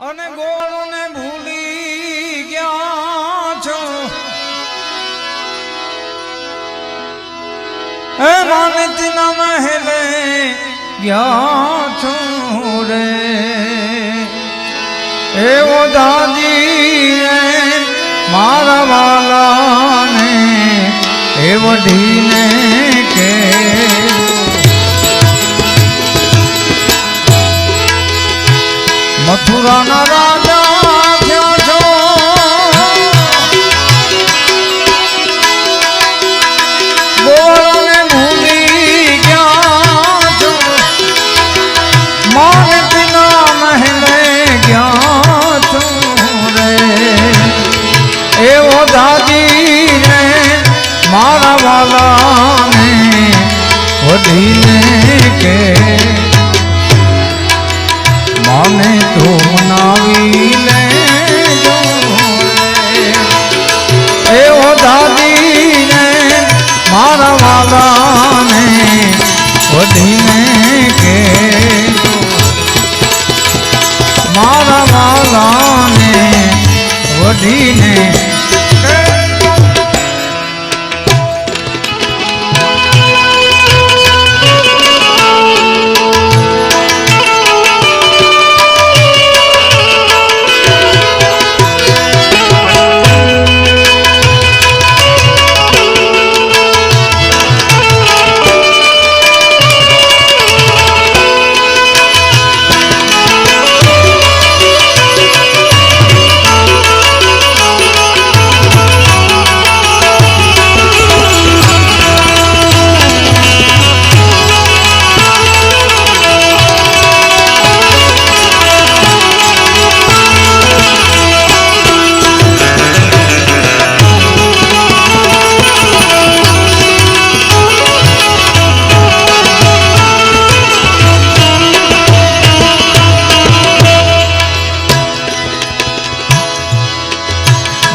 અને ગોળને ભૂલી ગયા છો. હે માનતીના મહેલે ગયા છો રે. એવો દાદી મારા વાલાને એવો ઢીને મારા વાલાને વધીને કે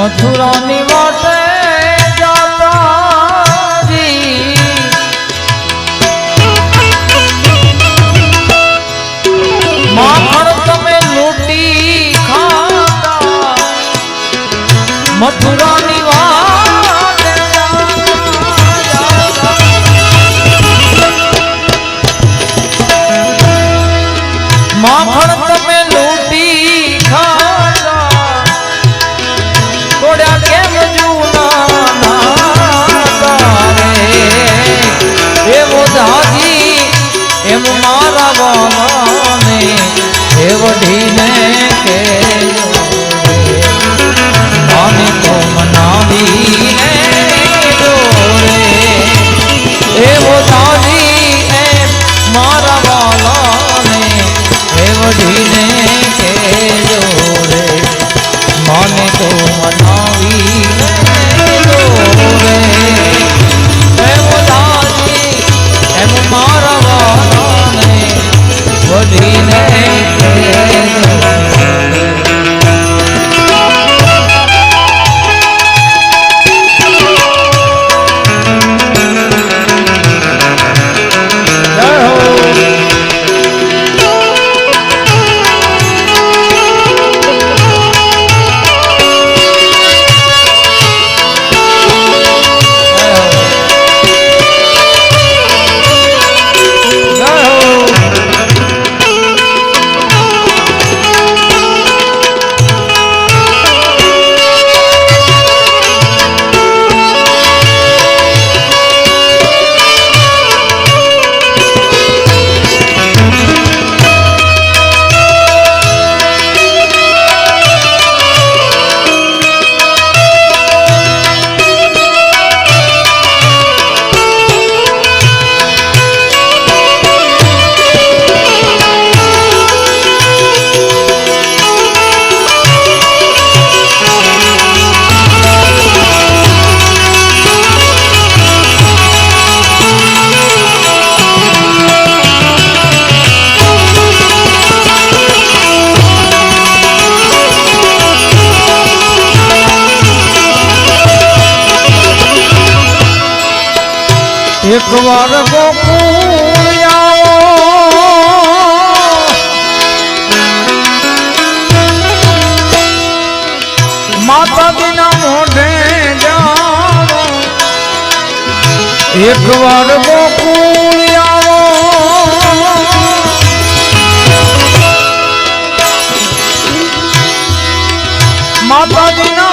मथुरा निवा છોડીને એક વાર માતાજી ના મોઢે એક વાર ગોકુળ માતાજી ના